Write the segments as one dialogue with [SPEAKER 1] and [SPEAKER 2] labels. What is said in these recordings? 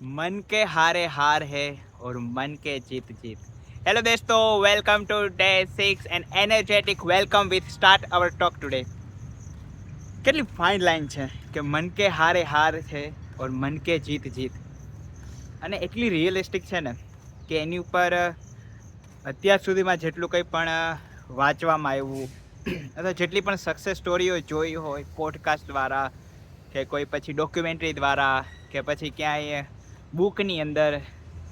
[SPEAKER 1] મન કે હારે હાર હે ઓર મન કે જીત જીત હેલો દોસ્તો welcome to day six and energetic welcome with start our talk today કેટલી ફાઇન લાઇન છે કે મન કે હારે હાર છે ઓર મન કે જીત જીત અને એટલી રિયલિસ્ટિક છે ને કે એની ઉપર અત્યાર સુધીમાં જેટલું કંઈ પણ વાંચવામાં આવ્યું, અથવા જેટલી પણ સક્સેસ સ્ટોરીઓ જોઈ હોય પોડકાસ્ટ દ્વારા, કે કોઈ પછી ડોક્યુમેન્ટરી દ્વારા, કે પછી ક્યાંય બુકની અંદર,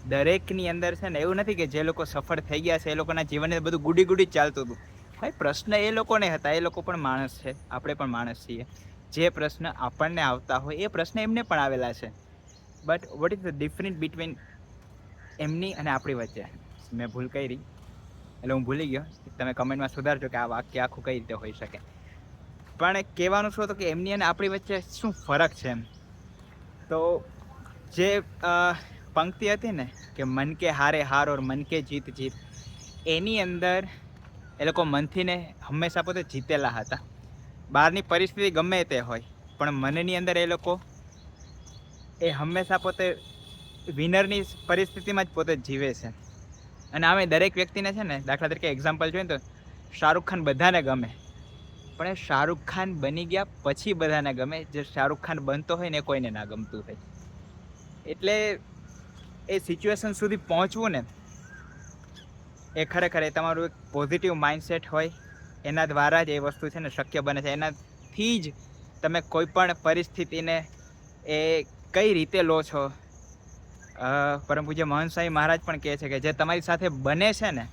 [SPEAKER 1] દરેકની અંદર છે ને એવું નથી કે જે લોકો સફળ થઈ ગયા છે એ લોકોના જીવનને બધું ગુડી ગુડી ચાલતું હતું. ભાઈ, પ્રશ્ન એ લોકોને હતા, એ લોકો પણ માણસ છે, આપણે પણ માણસ છીએ. જે પ્રશ્ન આપણને આવતા હોય, એ પ્રશ્ન એમને પણ આવેલા છે. But what is the different between એમની અને આપણી વચ્ચે? મેં ભૂલ કરી. એટલે હું ભૂલી ગયો. તમે કમેન્ટમાં સુધારજો કે આ વાક્ય આખું કઈ રીતે હોઈ શકે. પણ કહેવાનું શું હતું કે એમની અને આપણી વચ્ચે શું ફરક છે એમ? તો જે પંક્તિ હતી ને કે મન કે હારે હાર ઓર મન કે જીત જીત, એની અંદર એ લોકો મનથી ને હંમેશા પોતે જીતેલા હતા. બહારની પરિસ્થિતિ ગમે તે હોય, પણ મનની અંદર એ લોકો એ હંમેશા પોતે વિનરની પરિસ્થિતિમાં જ પોતે જીવે છે. અને આમે દરેક વ્યક્તિને છે ને, દાખલા તરીકે એક્ઝામ્પલ જોઈએ તો, શાહરૂખ ખાન બધાને ગમે. પણ એ શાહરૂખ ખાન બની ગયા પછી બધાને ગમે. જે શાહરૂખ ખાન બનતો હોય ને કોઈને ના ગમતું હોય. એટલે એ સિચ્યુએશન સુધી પહોંચવું ને, એ ખરેખર એ તમારું એક પોઝિટિવ માઇન્ડસેટ હોય, એના દ્વારા જ એ વસ્તુ છે ને શક્ય બને છે. એનાથી જ તમે કોઈ પણ પરિસ્થિતિને એ કઈ રીતે લો છો પરમ પૂજ્ય મહંત સ્વામી મહારાજ પણ કહે છે કે જે તમારી સાથે બને છે ને,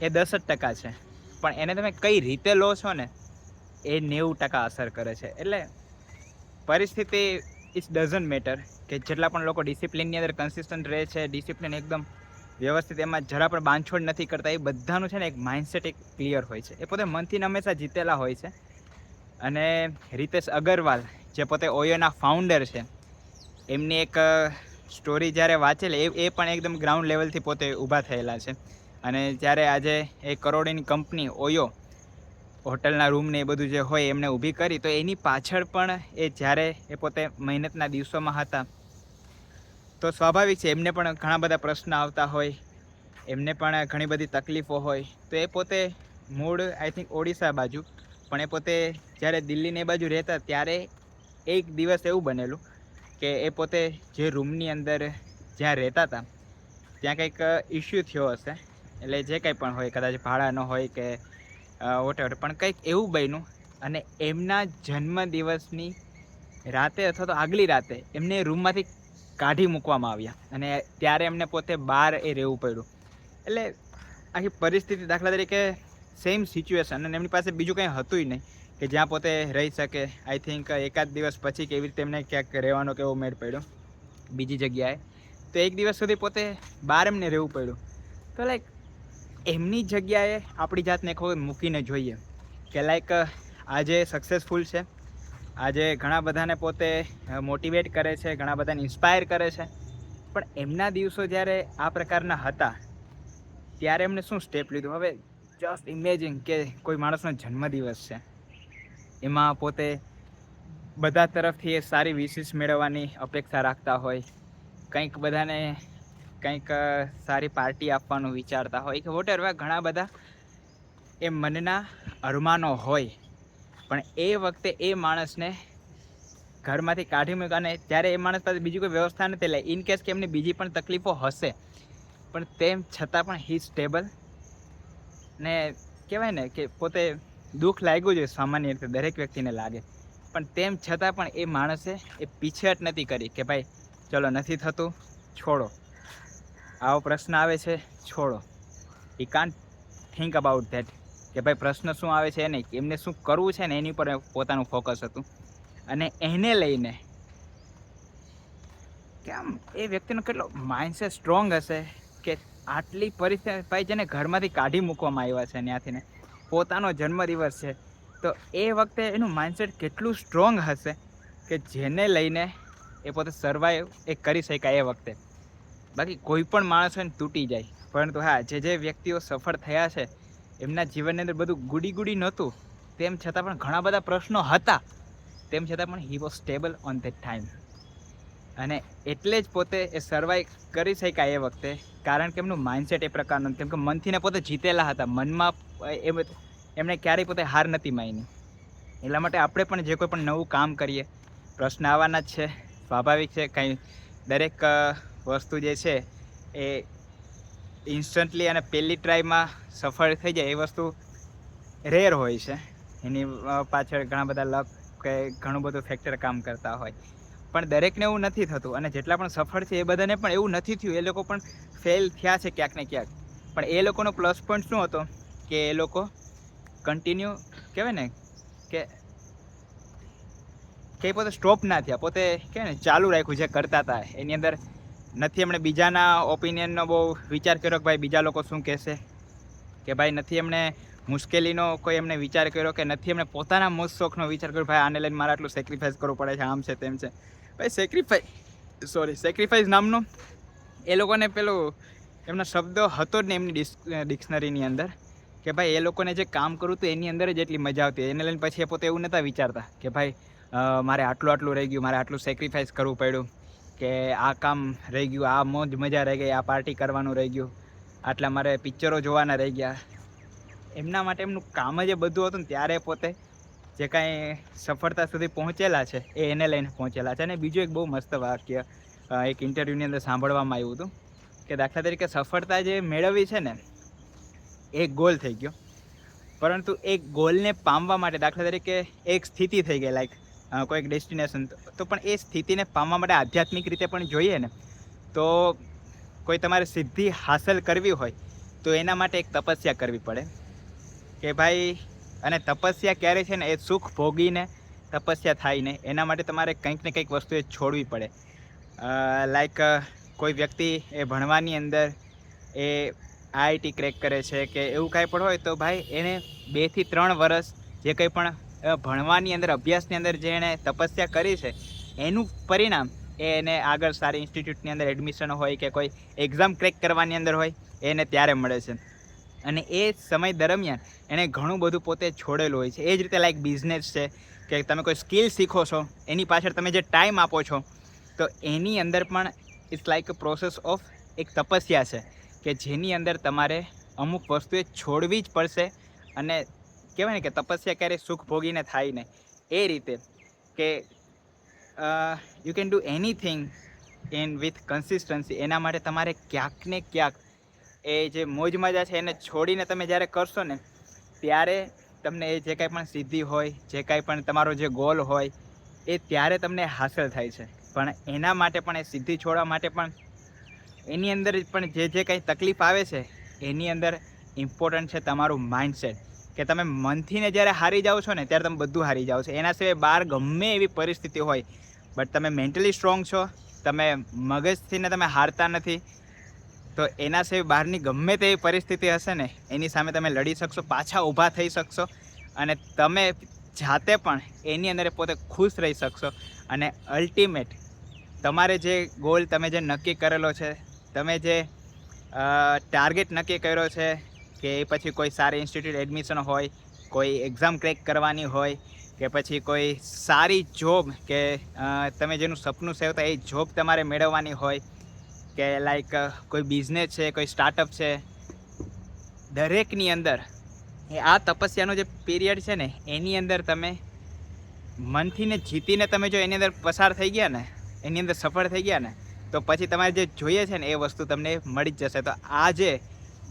[SPEAKER 1] એ દસ જ ટકા છે. પણ એને તમે કઈ રીતે લો છો ને, એ નેવું ટકા અસર કરે છે. એટલે પરિસ્થિતિ ઇટ્સ ડઝન્ટ મેટર કે જેટલા પણ લોકો ડિસિપ્લિનની અંદર કન્સિસ્ટન્ટ રહે છે ડિસિપ્લિન એકદમ વ્યવસ્થિત, એમાં જરા પણ બાંધછોડ નથી કરતા, એ બધાનું છે ને એક માઇન્ડસેટ એક ક્લિયર હોય છે. એ પોતે મનથી હંમેશા જીતેલા હોય છે. અને રિતેશ અગરવાલ, જે પોતે ઓયોના ફાઉન્ડર છે, એમની એક સ્ટોરી જ્યારે વાંચેલી એ એ પણ એકદમ ગ્રાઉન્ડ લેવલથી પોતે ઊભા થયેલા છે. અને જ્યારે આજે એ કરોડોની કંપની ઓયો હોટલના રૂમ ને એ બધું જે હોય એમને ઊભી કરી, તો એની પાછળ પણ એ જ્યારે એ પોતે મહેનતના દિવસોમાં હતા, તો સ્વાભાવિક છે, એમને પણ ઘણા બધા પ્રશ્ન આવતા હોય, એમને પણ ઘણી બધી તકલીફો હોય, તો એ પોતે મૂળ આઈ થિંક ઓડિશા બાજુ, પણ એ પોતે જ્યારે દિલ્હીને એ બાજુ રહેતા ત્યારે એક દિવસ એવું બનેલું કે એ પોતે જે રૂમની અંદર જ્યાં રહેતા હતા, ત્યાં કંઈક ઇસ્યુ થયો હશે, એટલે જે કંઈ પણ હોય, કદાચ ભાડાનો હોય કે વોટેવર પણ કંઈક એવું બન્યું અને એમના જન્મદિવસની રાતે અથવા તો આગલી રાતે એમને રૂમમાંથી કાઢી મૂકવામાં આવ્યા અને ત્યારે એમને પોતે બહાર એ રહેવું પડ્યું. એટલે આખી પરિસ્થિતિ દાખલા તરીકે સેમ સિચ્યુએશન અને એમની પાસે બીજું કંઈ હતું નહીં કે જ્યાં પોતે રહી શકે. આઈ થિંક એકાદ દિવસ પછી કેવી રીતે એમને ક્યાંક રહેવાનો કેવો મેળ પડ્યો બીજી જગ્યાએ. તો એક દિવસ સુધી પોતે બહાર એમને રહેવું પડ્યું. તો લાઈક એમની જગ્યાએ આપણી જાતને કોઈ મૂકીને જોઈએ કે લાઈક આજે સક્સેસફુલ છે આજે ઘણા બધાને પોતે મોટિવેટ કરે છે, ઘણા બધાને ઇન્સ્પાયર કરે છે. પણ એમના દિવસો જ્યારે આ પ્રકારના હતા, ત્યારે એમણે શું સ્ટેપ લીધું? હવે જસ્ટ ઇમેજિન કે કોઈ માણસનો જન્મદિવસ છે. એમાં પોતે બધા તરફથી એ સારી વિશિષ મેળવવાની અપેક્ષા રાખતા હોય. કંઈક બધાને કંઈક સારી પાર્ટી આપવાનું વિચારતા હોય કે વોટેર ઘણા બધા એ મનના અરમાનો હોય. પણ એ વખતે એ માણસને ઘરમાંથી કાઢી મૂક્યા અને ત્યારે એ માણસ પાસે બીજી કોઈ વ્યવસ્થા નથી લે ઇન કેસ કે એમની બીજી પણ તકલીફો હશે. પણ તેમ છતાં પણ હી સ્ટેબલ ને કહેવાય ને કે પોતે દુઃખ લાગ્યું જોઈએ સામાન્ય રીતે દરેક વ્યક્તિને લાગે. પણ તેમ છતાં પણ એ માણસે એ પીછેહટ નથી કરી કે ભાઈ, ચલો, નથી થતું, છોડો. આવો પ્રશ્ન આવે છે, છોડો. I can't think about that કે ભાઈ પ્રશ્ન શું આવે છે એ નહીં એમને શું કરવું છે ને, એની પર પોતાનું ફોકસ હતું. અને એને લઈને કેમ એ વ્યક્તિનો કેટલો માઇન્ડસેટ સ્ટ્રોંગ હશે કે આટલી પરિસ્થિતિ ભાઈ જેને ઘરમાંથી કાઢી મૂકવામાં આવ્યા છે ત્યાંથી ને, પોતાનો જન્મદિવસ છે, તો એ વખતે એનું માઇન્ડસેટ કેટલું સ્ટ્રોંગ હશે કે જેને લઈને એ પોતે સર્વાઈવ એ કરી શકાય એ વખતે. બાકી કોઈ પણ માણસ હોય ને તૂટી જાય. પરંતુ હા, જે જે વ્યક્તિઓ સફળ થયા છે, એમના જીવનની અંદર બધું ગુડી ગુડી નહોતું. તેમ છતાં પણ ઘણા બધા પ્રશ્નો હતા. તેમ છતાં પણ he was stable on that time અને એટલે જ પોતે એ સર્વાઈવ કરી શક્યા એ વખતે. કારણ કે એમનું માઇન્ડસેટ એ પ્રકારનું કેમ કે મનથીને પોતે જીતેલા હતા. મનમાં એમ એમણે ક્યારેય પોતે હાર નથી માની. એટલા માટે આપણે પણ જે કોઈ પણ નવું કામ કરીએ. પ્રશ્ન આવવાના જ છે. સ્વાભાવિક છે. કંઈ દરેક વસ્તુ જે છે એ ઇન્સ્ટન્ટલી અને પહેલી ટ્રાયમાં સફળ થઈ જાય એ વસ્તુ રેર હોય છે. એની પાછળ ઘણા બધા લક કે ઘણું બધું ફેક્ટર કામ કરતા હોય. પણ દરેકને એવું નથી થતું અને જેટલા પણ સફળ છે એ બધાને પણ એવું નથી થયું. એ લોકો પણ ફેલ થયા છે ક્યાંક ને ક્યાંક. પણ એ લોકોનો પ્લસ પોઈન્ટ શું હતો? કે એ લોકો કન્ટિન્યુ કહેવાય ને કે કે પોતે સ્ટોપ ના થયા. પોતે કહેવાય ને ચાલુ રાખ્યું જે કરતા હતા. એની અંદર નથી એમણે બીજાના ઓપિનિયનનો બહુ વિચાર કર્યો કે ભાઈ બીજા લોકો શું કહેશે? કે ભાઈ નથી એમણે મુશ્કેલીનો કોઈ એમણે વિચાર કર્યો કે નથી એમણે પોતાના મોજ શોખનો વિચાર કર્યો, ભાઈ આને લઈને મારે આટલું સેક્રિફાઈસ કરવું પડે છે, આમ છે તેમ છે. ભાઈ સેક્રિફાઈસ સોરી સેક્રિફાઈસ નામનો એ લોકોને પેલું એમનો શબ્દ હતો જ ને એમની ડિક્શનરીની અંદર કે ભાઈ એ લોકોને જે કામ કરવું હતું એની અંદર જ એટલી મજા આવતી એને લઈને પછી એ પોતે એવું નહોતા વિચારતા કે ભાઈ મારે આટલું આટલું રહી ગયું, મારે આટલું સેક્રિફાઈસ કરવું પડ્યું. કે આ કામ રહી ગયું, આ મોજ મજા રહી ગઈ, આ પાર્ટી કરવાનું રહી ગયું. આટલા મારે પિક્ચરો જોવાના રહી ગયા. એમના માટે એમનું કામ જ બધું હતું ને ત્યારે પોતે જે કાંઈ સફળતા સુધી પહોંચેલા છે, એ એને લઈને પહોંચેલા છે. અને બીજું એક બહુ મસ્ત વાક્ય એક ઇન્ટરવ્યૂની અંદર સાંભળવામાં આવ્યું હતું કે દાખલા તરીકે સફળતા જે મેળવવી છે ને, એ ગોલ થઈ ગયો. પરંતુ એક ગોલને પામવા માટે દાખલા તરીકે એક સ્થિતિ થઈ ગઈ લાઈક કોઈક ડેસ્ટિનેશન તો પણ એ સ્થિતિને પામવા માટે આધ્યાત્મિક રીતે પણ જોઈએ ને, તો કોઈ તમારે સિદ્ધિ હાંસલ કરવી હોય, તો એના માટે એક તપસ્યા કરવી પડે. કે ભાઈ, અને તપસ્યા ક્યારે છે ને, એ સુખ ભોગીને તપસ્યા થાય ને, એના માટે તમારે કંઈક ને કંઈક વસ્તુ એ છોડવી પડે. લાઈક કોઈ વ્યક્તિ એ ભણવાની અંદર એ આઈઆઈટી ક્રેક કરે છે કે એવું કાંઈ પણ હોય, તો ભાઈ એને બેથી ત્રણ વર્ષ જે કંઈ પણ ભણવાની અંદર, અભ્યાસની અંદર જે એણે તપસ્યા કરી છે, એનું પરિણામ એને આગળ સારી ઇન્સ્ટિટ્યૂટની અંદર એડમિશન હોય કે કોઈ એક્ઝામ ક્રેક કરવાની અંદર હોય એને ત્યારે મળે છે. અને એ સમય દરમિયાન એણે ઘણું બધું પોતે છોડેલું હોય છે. એ જ રીતે લાઈક બિઝનેસ છે, કે તમે કોઈ સ્કિલ શીખો છો, એની પાછળ તમે જે ટાઈમ આપો છો, તો એની અંદર પણ ઇટ્સ લાઈક પ્રોસેસ ઓફ એક તપસ્યા છે, કે જેની અંદર તમારે અમુક વસ્તુએ છોડવી જ પડશે અને કહેવાય ને કે તપસ્યા ક્યારેય સુખ ભોગીને થાય નહીં. એ રીતે કે you can do anything in with consistency એના માટે તમારે ક્યાંક ને ક્યાંક એ જે મોજ મજા છે એને છોડીને તમે જ્યારે કરશો ને, ત્યારે તમને એ જે કાંઈ પણ સિદ્ધિ હોય, જે કાંઈ પણ તમારો જે ગોલ હોય, એ ત્યારે તમને હાંસલ થાય છે. પણ એના માટે પણ, એ સિદ્ધિ છોડવા માટે પણ, એની અંદર પણ જે જે કાંઈ તકલીફ આવે છે, એની અંદર ઇમ્પોર્ટન્ટ છે તમારું માઇન્ડસેટ કે તમે મનથીને જ્યારે હારી જાઓ છો ને, ત્યારે તમે બધું હારી જાઓ છો. એના સિવાય બહાર ગમે એવી પરિસ્થિતિ હોય બટ તમે મેન્ટલી સ્ટ્રોંગ છો, તમે મગજથીને તમે હારતા નથી, તો એના સિવાય બહારની ગમે તેવી પરિસ્થિતિ હશે ને, એની સામે તમે લડી શકશો, પાછા ઊભા થઈ શકશો, અને તમે જાતે પણ એની અંદર પોતે ખુશ રહી શકશો. અને અલ્ટિમેટ તમારે જે ગોલ તમે જે નક્કી કરેલો છે, તમે જે ટાર્ગેટ નક્કી કર્યો છે કે પછી કોઈ સારી ઇન્સ્ટિટ્યૂટ એડમિશન હોય, કોઈ એક્ઝામ ક્રેક કરવાની હોય, કે પછી કોઈ સારી જોબ કે તમે જેનું સપનું સેવતા એ જોબ તમારે મેળવવાની હોય, કે લાઈક કોઈ બિઝનેસ છે, કોઈ સ્ટાર્ટઅપ છે, દરેકની અંદર એ આ તપસ્યાનો જે પીરિયડ છે ને, એની અંદર તમે મનથી ને જીતીને તમે જો એની અંદર પસાર થઈ ગયા ને, એની અંદર સફળ થઈ ગયા ને, તો પછી તમારે જે જોઈએ છે ને એ વસ્તુ તમને મળી જ જશે. તો આજે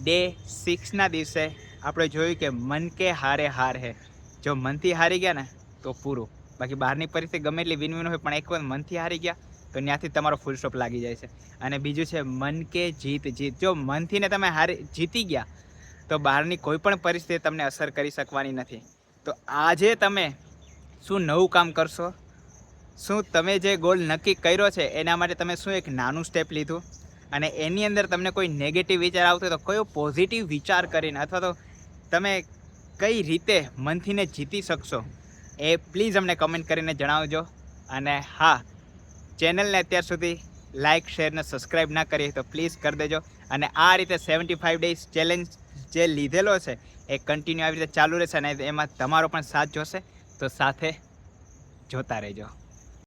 [SPEAKER 1] ડે સિક્સના દિવસે આપણે જોયું કે મન કે હારે હાર હે. જો મનથી હારી ગયા ને, તો પૂરું. બાકી બહારની પરિસ્થિતિ ગમે એટલી વિન વિન હોય, પણ એક વખત મનથી હારી ગયા, તો ત્યાંથી તમારો ફૂલ સ્ટોપ લાગી જાય છે. અને બીજું છે, મન કે જીત જીત. જો મનથી ને તમે હારી, જીતી ગયા, તો બહારની કોઈ પણ પરિસ્થિતિ તમને અસર કરી શકવાની નથી. તો આજે તમે શું નવું કામ કરશો? શું તમે જે ગોલ નક્કી કર્યો છે, એના માટે તમે શું એક નાનું સ્ટેપ લીધું? અને એની અંદર તમને કોઈ નેગેટિવ વિચાર આવતો તો કયો પોઝિટિવ વિચાર કરીને અથવા તો તમે કઈ રીતે મનથીને જીતી શકશો એ પ્લીઝ અમને કમેન્ટ કરીને જણાવજો. અને હા, ચેનલને અત્યાર સુધી લાઇક શેર ને સબસ્ક્રાઈબ ના કરી તો પ્લીઝ કરી દેજો. અને આ રીતે સેવન્ટી ફાઇવ ડેઝ ચેલેન્જ જે લીધેલો છે એ કન્ટિન્યુ આવી રીતે ચાલુ રહેશે અને એમાં તમારો પણ સાથ જોશે. તો સાથે જોતા રહેજો.